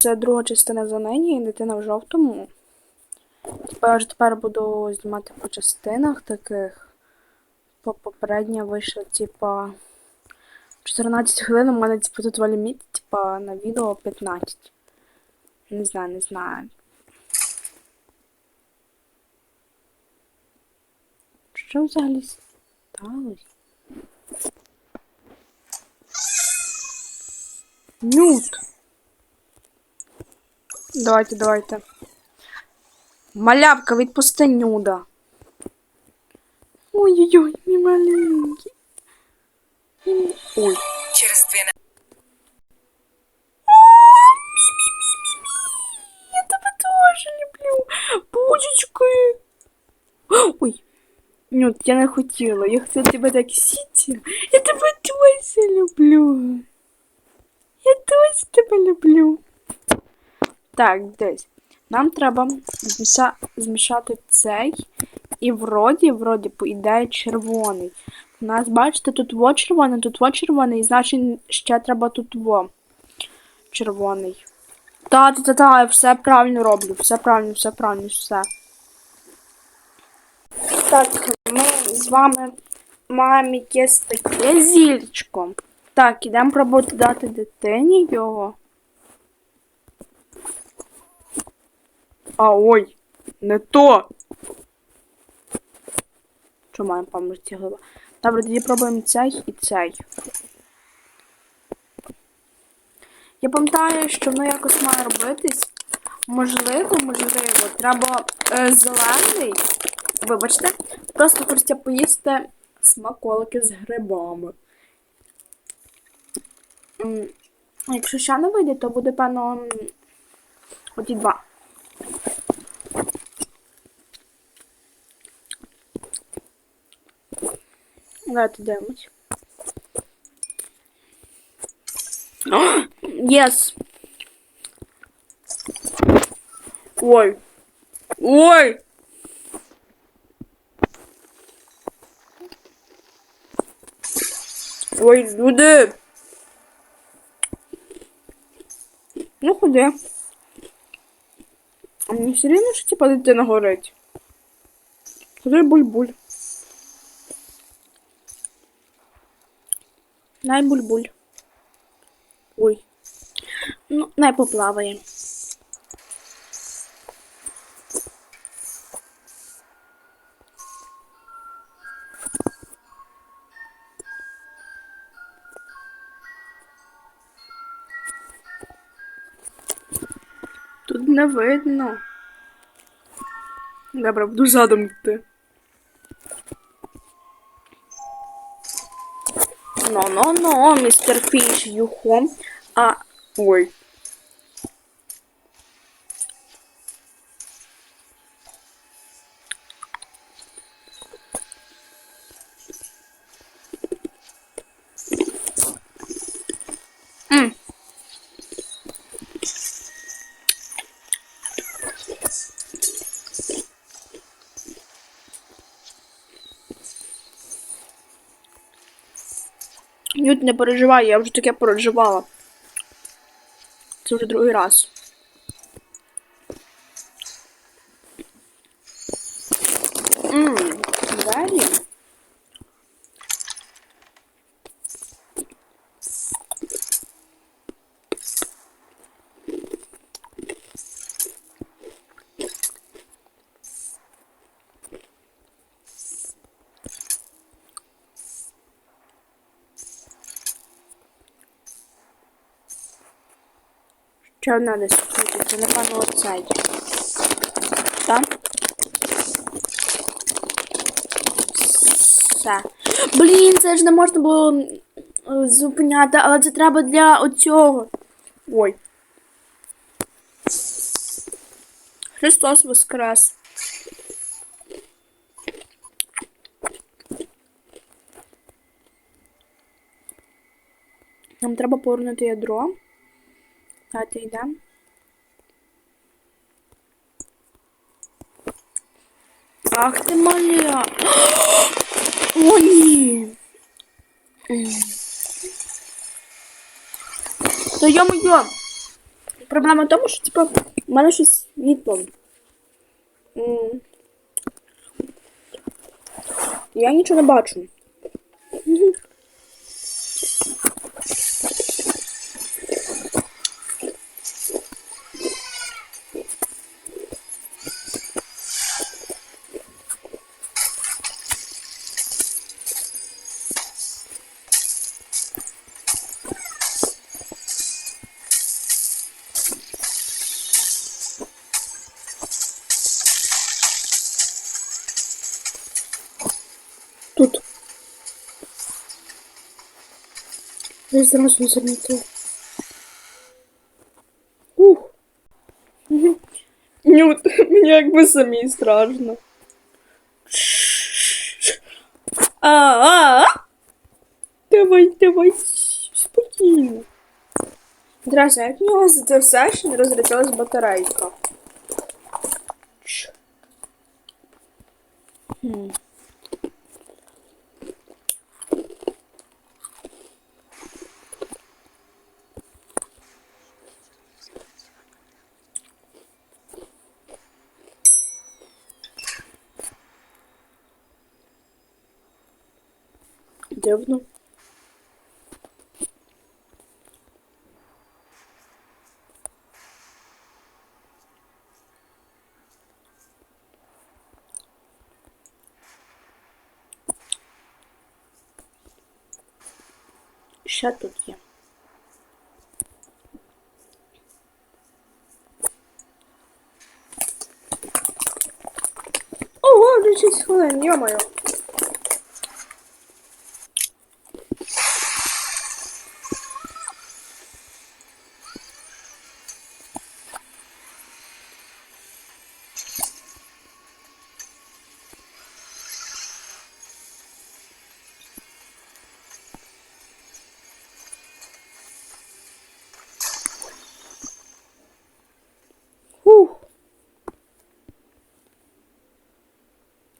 Це друга частина за неї, дитина в жовтому. Тепер, тепер буду знімати по частинах таких. По попередньо вийшло, типа. 14 хвилин, у мене типу, тут ліміт, типа, на відео 15. Не знаю, не знаю. Що взагалі сталося? Нют. Давайте, давайте. Малявка, відпусти нюда. Ой-ой-ой, мій маленький. М, Ой. Через дві Я тебе тоже люблю. Божечки. Ой. Нют, я не хотіла. Я хотіла тебе так сіти. Я тебе дуже люблю. Я дуже тебе люблю. Так, десь. Нам треба зміша... змішати цей. І вроді, вроді, по ідеї, червоний. У нас, бачите, тут во червоний, тут во червоний, і значить ще треба тут во червоний. Та, та, та, та, я все правильно роблю, все правильно, все правильно, все. Так, ми з вами маємо якесь таке зільчко. Так, ідемо пробувати дати дитині його. А ой, не то. Що маємо померти глива? Добре, тоді пробуємо цей і цей. Я пам'ятаю, що воно якось має робитись. Можливо, можливо, треба е, зелений. Вибачте, просто хочеться поїсти смаколики з грибами. Якщо ще не вийде, то буде, певно, оті два. Давайте дивимось. Єс! Ой. Ой! Ой, люди! Ну, ходи. А мені все рівно, що типа дитина горить. Ходи буль-буль. Най буль-буль. Ой. Ну, най поплаває. Тут не видно. Добре, буду задом йти. Но-но-но, містер Фіш, юхом. А. Ой. Нют, не переживай, я вже таке переживала. Це вже другий раз. Одна десь тут, це напевно оцей. Так? Все. Блін, це ж не можна було зупиняти, але це треба для оцього. Ой. Христос Воскрес. Нам треба повернути ядро. Давайте йдемо. Ах ти маля. О, ні. Та йо-моє. Проблема в тому, що типу, у мене щось світло. Я нічого не бачу. Я зразу замітила. Ух. Мгм. Нют, мені якби самій страшно. А, а, а. Давай, давай, спокійно. Здрасте, як в нього затерсеш, що не розрядилась батарейка? Чш. Хм. Дивно. Ще тут є. Ого, вже 6 хвилин, йомаю.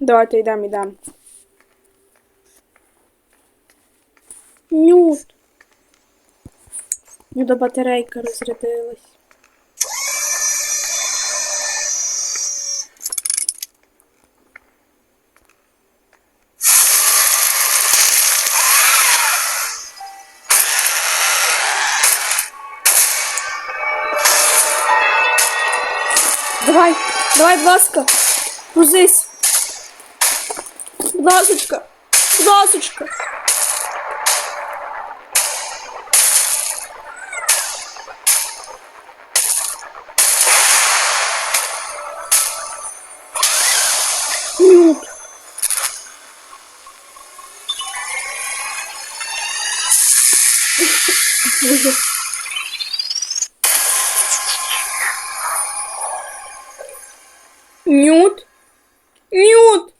Давайте йдемо, йдемо. Нют. Нюда батарейка розрядилась. Давай, давай, будь ласка, грузись. Будь ласочка, будь ласочка. Нют. Боже. Нют. Нют. Нют.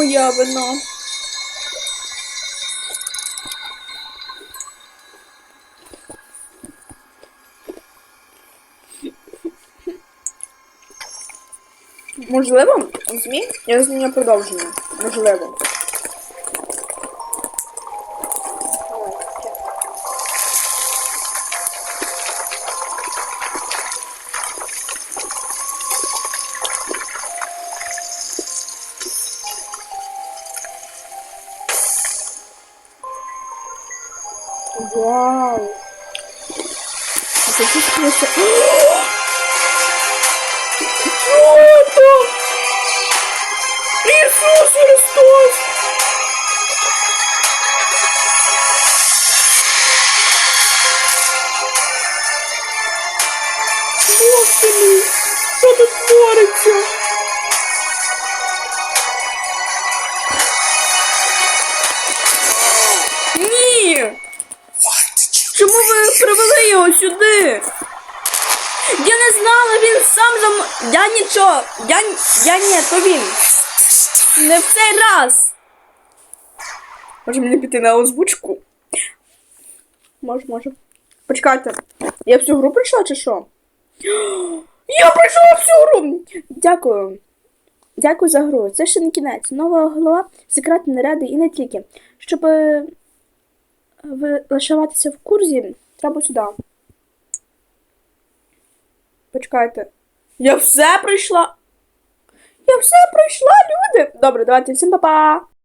Моя вина. Можливо, змі я розумію продовження. Можливо. Вау! А це щось просто... Що это? Иисус привели його сюди. Я не знала, він сам за м- Я нічого. Я, я ні, то він. Не в цей раз. Може мені піти на озвучку? Може, може. Почекайте. Я всю гру пройшла чи що? Я пройшла всю гру! Дякую. Дякую за гру. Це ще не кінець. Нова голова, секретні наряди і не тільки. Щоб е, ви лишаватися в курсі, треба сюди. Почекайте. Я все пройшла. Я все пройшла, люди. Добре, давайте всім па-па.